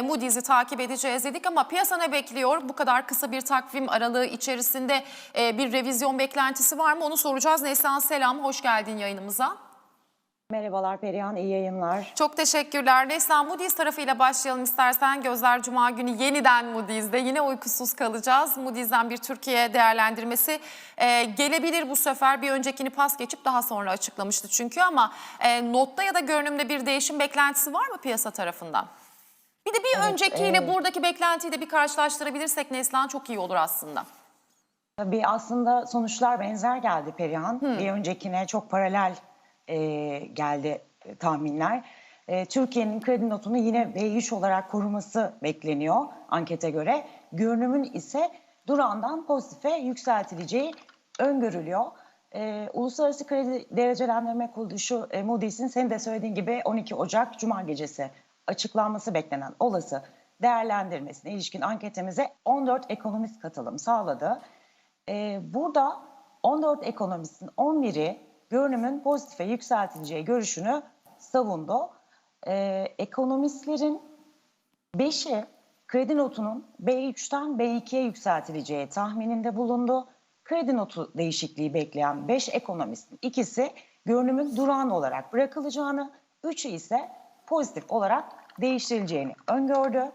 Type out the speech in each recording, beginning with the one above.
e, Moody's'i takip edeceğiz dedik ama piyasa ne bekliyor? Bu kadar kısa bir takvim aralığı içerisinde e, bir revizyon beklentisi var mı? Onu soracağız. Neslihan selam, hoş geldin yayınımıza. Merhabalar Perihan, iyi yayınlar. Çok teşekkürler. Neslihan Moody's tarafıyla başlayalım istersen. Gözler Cuma günü yeniden Moody's'de. Yine uykusuz kalacağız. Moody's'den bir Türkiye değerlendirmesi e, gelebilir bu sefer. Bir öncekini pas geçip daha sonra açıklamıştı çünkü ama e, notta ya da görünümde bir değişim beklentisi var mı piyasa tarafından? Bir de bir öncekiyle buradaki beklentiyi de bir karşılaştırabilirsek Neslihan çok iyi olur aslında. Tabii aslında sonuçlar benzer geldi Perihan. Bir öncekine çok paralel e, geldi e, tahminler. E, Türkiye'nin kredi notunu yine B3 olarak koruması bekleniyor ankete göre. Görünümün ise durağından pozitife yükseltileceği öngörülüyor. E, Uluslararası Kredi Derecelendirme Kuruluşu e, Moody's'in senin de söylediğin gibi 12 Ocak Cuma gecesi açıklanması beklenen olası değerlendirmesine ilişkin anketimize 14 ekonomist katılım sağladı. Ee, burada 14 ekonomistin 11'i görünümün pozitife yükseltileceği görüşünü savundu. Ee, ekonomistlerin 5'i kredi notunun B3'ten B2'ye yükseltileceği tahmininde bulundu. Kredi notu değişikliği bekleyen 5 ekonomistin ikisi görünümün durağan olarak bırakılacağını, 3'ü ise pozitif olarak değiştirileceğini öngördü.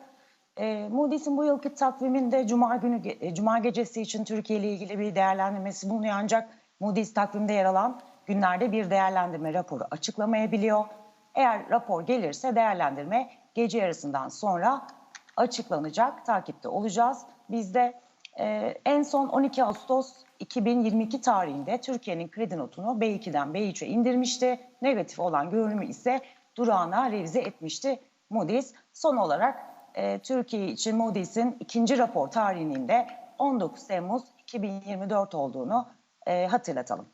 E, Moody's'in bu yılki takviminde Cuma günü e, Cuma gecesi için Türkiye ile ilgili bir değerlendirmesi bulunuyor ancak Moody's takvimde yer alan günlerde bir değerlendirme raporu açıklamayabiliyor. Eğer rapor gelirse değerlendirme gece yarısından sonra açıklanacak. Takipte olacağız. Biz de e, en son 12 Ağustos 2022 tarihinde Türkiye'nin kredi notunu B2'den B3'e indirmişti. Negatif olan görünümü ise durağına revize etmişti Moody's. Son olarak e, Türkiye için Moody's'in ikinci rapor tarihinin de 19 Temmuz 2024 olduğunu e, hatırlatalım.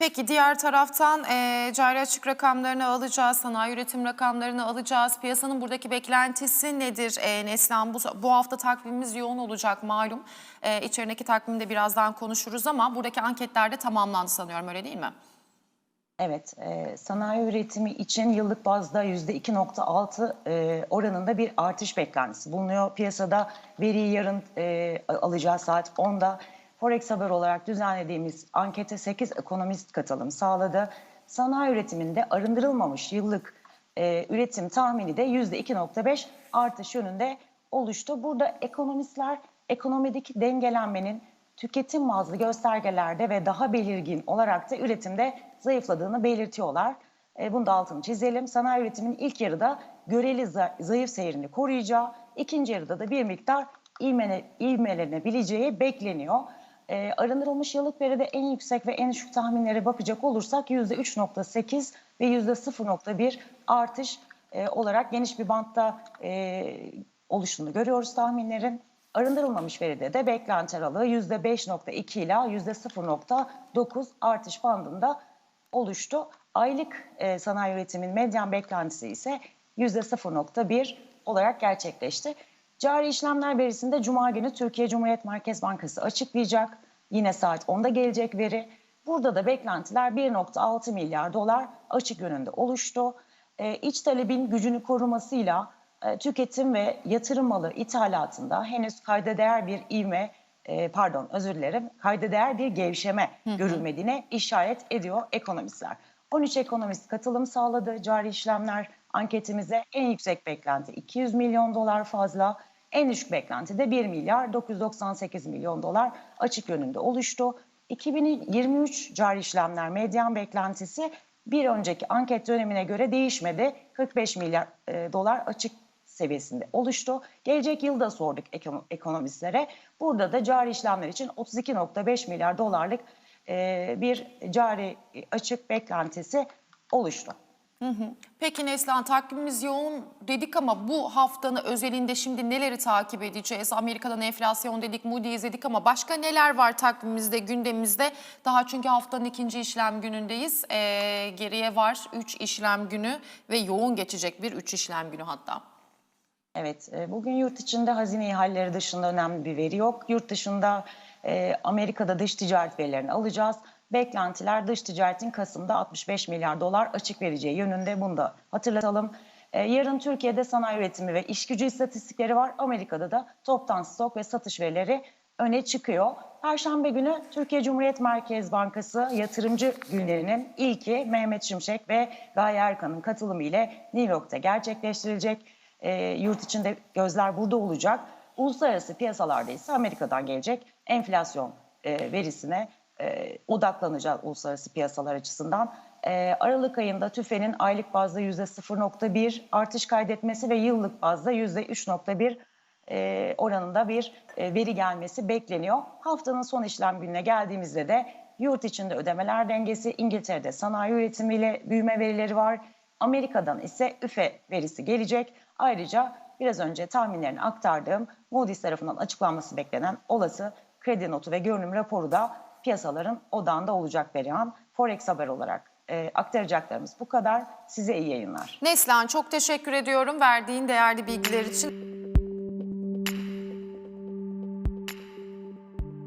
Peki diğer taraftan e, cari açık rakamlarını alacağız, sanayi üretim rakamlarını alacağız. Piyasanın buradaki beklentisi nedir e, Neslihan? Bu, bu hafta takvimimiz yoğun olacak malum. E, içerideki takvimde birazdan konuşuruz ama buradaki anketler de tamamlandı sanıyorum öyle değil mi? Evet, e, sanayi üretimi için yıllık bazda %2.6 e, oranında bir artış beklentisi bulunuyor. Piyasada veriyi yarın e, alacağız saat 10'da. Forex Haber olarak düzenlediğimiz ankete 8 ekonomist katılım sağladı. Sanayi üretiminde arındırılmamış yıllık e, üretim tahmini de %2.5 artış yönünde oluştu. Burada ekonomistler ekonomideki dengelenmenin tüketim bazlı göstergelerde ve daha belirgin olarak da üretimde zayıfladığını belirtiyorlar. E, bunu da altını çizelim. Sanayi üretiminin ilk yarıda göreli za- zayıf seyrini koruyacağı, ikinci yarıda da bir miktar ivmele, ivmelenebileceği bekleniyor. E, arındırılmış yıllık veride en yüksek ve en düşük tahminlere bakacak olursak %3.8 ve %0.1 artış e, olarak geniş bir bantta e, oluştuğunu görüyoruz tahminlerin. Arındırılmamış veride de beklenti aralığı %5.2 ile %0.9 artış bandında oluştu. Aylık e, sanayi üretimin medyan beklentisi ise %0.1 olarak gerçekleşti. Cari işlemler verisinde Cuma günü Türkiye Cumhuriyet Merkez Bankası açıklayacak. Yine saat 10'da gelecek veri. Burada da beklentiler 1.6 milyar dolar açık yönünde oluştu. E, iç talebin gücünü korumasıyla tüketim ve yatırım malı ithalatında henüz kayda değer bir ivme, e, pardon özür dilerim, kayda değer bir gevşeme görülmediğine işaret ediyor ekonomistler. 13 ekonomist katılım sağladı cari işlemler anketimize. En yüksek beklenti 200 milyon dolar fazla, en düşük beklenti de 1 milyar 998 milyon dolar açık yönünde oluştu. 2023 cari işlemler medyan beklentisi bir önceki anket dönemine göre değişmedi. 45 milyar e, dolar açık seviyesinde oluştu. Gelecek yılda sorduk ekono- ekonomistlere. Burada da cari işlemler için 32.5 milyar dolarlık e, bir cari açık beklentisi oluştu. Peki Neslihan takvimimiz yoğun dedik ama bu haftanın özelinde şimdi neleri takip edeceğiz? Amerika'dan enflasyon dedik, Moody's dedik ama başka neler var takvimimizde, gündemimizde? Daha çünkü haftanın ikinci işlem günündeyiz. Ee, geriye var 3 işlem günü ve yoğun geçecek bir 3 işlem günü hatta. Evet, e, bugün yurt içinde hazine ihaleleri dışında önemli bir veri yok. Yurt dışında e, Amerika'da dış ticaret verilerini alacağız. Beklentiler dış ticaretin Kasım'da 65 milyar dolar açık vereceği yönünde bunu da hatırlatalım. E, yarın Türkiye'de sanayi üretimi ve iş gücü istatistikleri var. Amerika'da da toptan stok ve satış verileri öne çıkıyor. Perşembe günü Türkiye Cumhuriyet Merkez Bankası yatırımcı günlerinin ilki Mehmet Şimşek ve Gaye Erkan'ın katılımı ile New York'ta gerçekleştirilecek. E, yurt içinde gözler burada olacak. Uluslararası piyasalarda ise Amerika'dan gelecek enflasyon e, verisine e, odaklanacağız uluslararası piyasalar açısından. E, Aralık ayında TÜFE'nin aylık bazda %0.1 artış kaydetmesi ve yıllık bazda %3.1 e, oranında bir e, veri gelmesi bekleniyor. Haftanın son işlem gününe geldiğimizde de yurt içinde ödemeler dengesi, İngiltere'de sanayi üretimiyle büyüme verileri var. Amerika'dan ise üfe verisi gelecek. Ayrıca biraz önce tahminlerini aktardığım Moody's tarafından açıklanması beklenen olası kredi notu ve görünüm raporu da piyasaların odağında olacak Berihan. Forex haber olarak e, aktaracaklarımız bu kadar. Size iyi yayınlar. Neslihan çok teşekkür ediyorum verdiğin değerli bilgiler için.